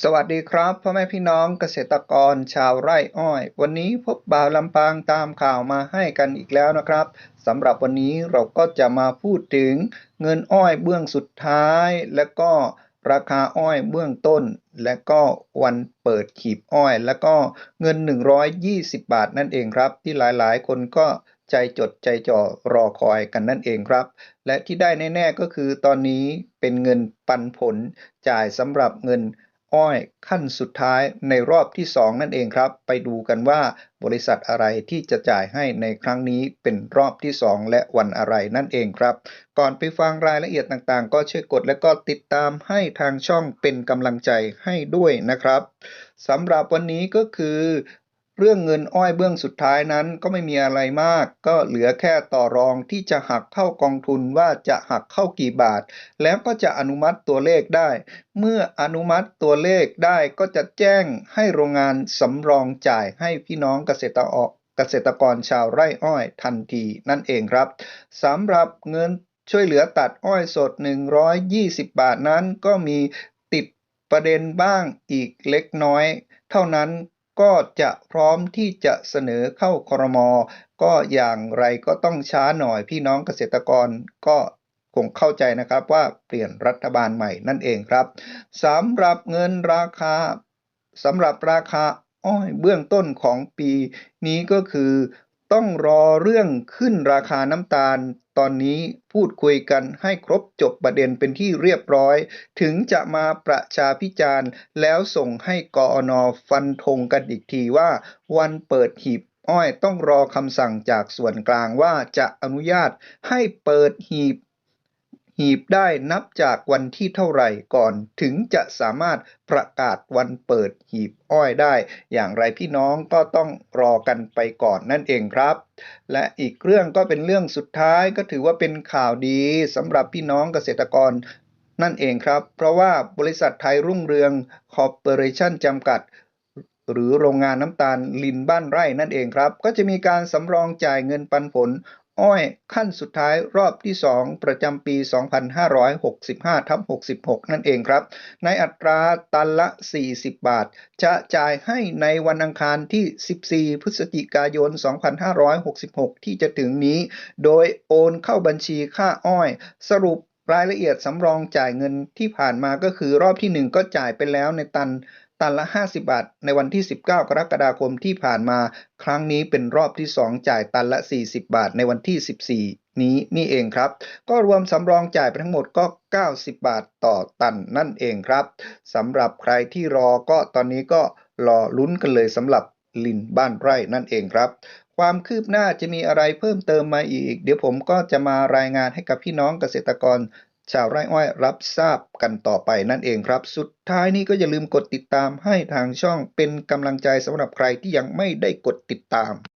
สวัสดีครับพ่อแม่พี่น้องเกษตรกรชาวไร่อ้อย วันนี้พบบ่าวลำปางตามข่าวมาให้กันอีกแล้วนะครับสำหรับวันนี้เราก็จะมาพูดถึงเงินอ้อยเบื้องสุดท้าย และก็ราคาอ้อยเบื้องต้น และก็วันเปิดขีบอ้อย และก็เงิน 120 บาทนั่นเองครับ ที่หลายๆ คนก็ใจจดใจจ่อรอคอยกันนั่นเองครับ และที่ได้แน่ๆก็คือตอนนี้เป็นเงินปันผลจ่ายสำหรับเงิน อ้อยขั้นสุดท้ายในรอบที่ 2 นั่นเองครับ ไปดูกันว่าบริษัทอะไรที่จะจ่ายให้ในครั้งนี้เป็นรอบที่ 2 และวันอะไรนั่นเองครับ ก่อนไปฟังรายละเอียดต่างๆ ก็ช่วยกดและก็ติดตามให้ทางช่องเป็นกำลังใจให้ด้วยนะครับสำหรับวันนี้ก็คือ เรื่องเงินอ้อยเบื้องสุดท้ายนั้นก็ไม่มีอะไรมาก ก็เหลือแค่ต่อรองที่จะหักเข้ากองทุนว่าจะหักเข้ากี่บาท แล้วก็จะอนุมัติตัวเลขได้ เมื่ออนุมัติตัวเลขได้ก็จะแจ้งให้โรงงานสำรองจ่ายให้พี่น้องเกษตรออกเกษตรกรชาวไร่อ้อยทันทีนั่นเองครับสำหรับเงินช่วยเหลือตัดอ้อยสด 120 บาทนั้นก็มีติดประเด็นบ้างอีกเล็กน้อย เท่านั้น ก็จะพร้อมที่จะเสนอเข้าครม ก็อย่างไรก็ต้องช้าหน่อยพี่น้องเกษตรกรก็คงเข้าใจนะครับว่าเปลี่ยนรัฐบาลใหม่นั่นเองครับสำหรับเงินราคาสำหรับราคาอ้อยเบื้องต้นของปีนี้ก็คือ ต้องรอเรื่องขึ้นราคาน้ำตาล ตอนนี้พูดคุยกันให้ครบจบประเด็นเป็นที่เรียบร้อย ถึงจะมาประชาพิจารณ์ แล้วส่งให้กอนอฟันธงกันอีกทีว่า วันเปิดหีบอ้อยต้องรอคำสั่งจากส่วนกลางว่าจะอนุญาตให้เปิดหีบ หีบได้นับจากวันที่เท่าไหร่ก่อนถึงจะสามารถประกาศวันเปิดหีบอ้อยได้ อย่างไรพี่น้องก็ต้องรอกันไปก่อนนั่นเองครับ และอีกเรื่องก็เป็นเรื่องสุดท้ายก็ถือว่าเป็นข่าวดีสำหรับพี่น้องเกษตรกรนั่นเองครับ เพราะว่าบริษัทไทยรุ่งเรืองคอร์ปอเรชั่นจำกัดหรือโรงงานน้ำตาลลินบ้านไร่นั่นเองครับ ก็จะมีการสำรองจ่ายเงินปันผล อ้อยขั้นสุดท้ายรอบที่ 2 ประจำปี 2565ทับ66 นั่นเองครับ ในอัตราตันละ 40 บาท จะจ่ายให้ในวันอังคารที่ 14 พฤศจิกายน 2566 ที่จะถึงนี้ โดยโอนเข้าบัญชีค่าอ้อย สรุปรายละเอียดสำรองจ่ายเงินที่ผ่านมาก็คือรอบที่ 1 ก็จ่ายไปแล้วในตัน ตันละ 50 บาท ในวันที่ 19 กรกฎาคมที่ผ่านมา ครั้งนี้เป็นรอบที่ 2 จ่ายตันละ 40 บาท ในวันที่ 14 นี้นี่เองครับ ก็รวมสำรองจ่ายไปทั้งหมดก็ 90 บาทต่อตันนั่นเองครับสำหรับใครที่รอก็ตอนนี้ก็รอลุ้นกันเลยสำหรับลินบ้านไร่นั่นเองครับ ความคืบหน้าจะมีอะไรเพิ่มเติมมาอีก เดี๋ยวผมก็จะมารายงานให้กับพี่น้องเกษตรกร ชาวไร่อ้อยรับทราบกันต่อไปนั่นเองครับ สุดท้ายนี้ก็อย่าลืมกดติดตามให้ทางช่องเป็นกำลังใจสำหรับใครที่ยังไม่ได้กดติดตาม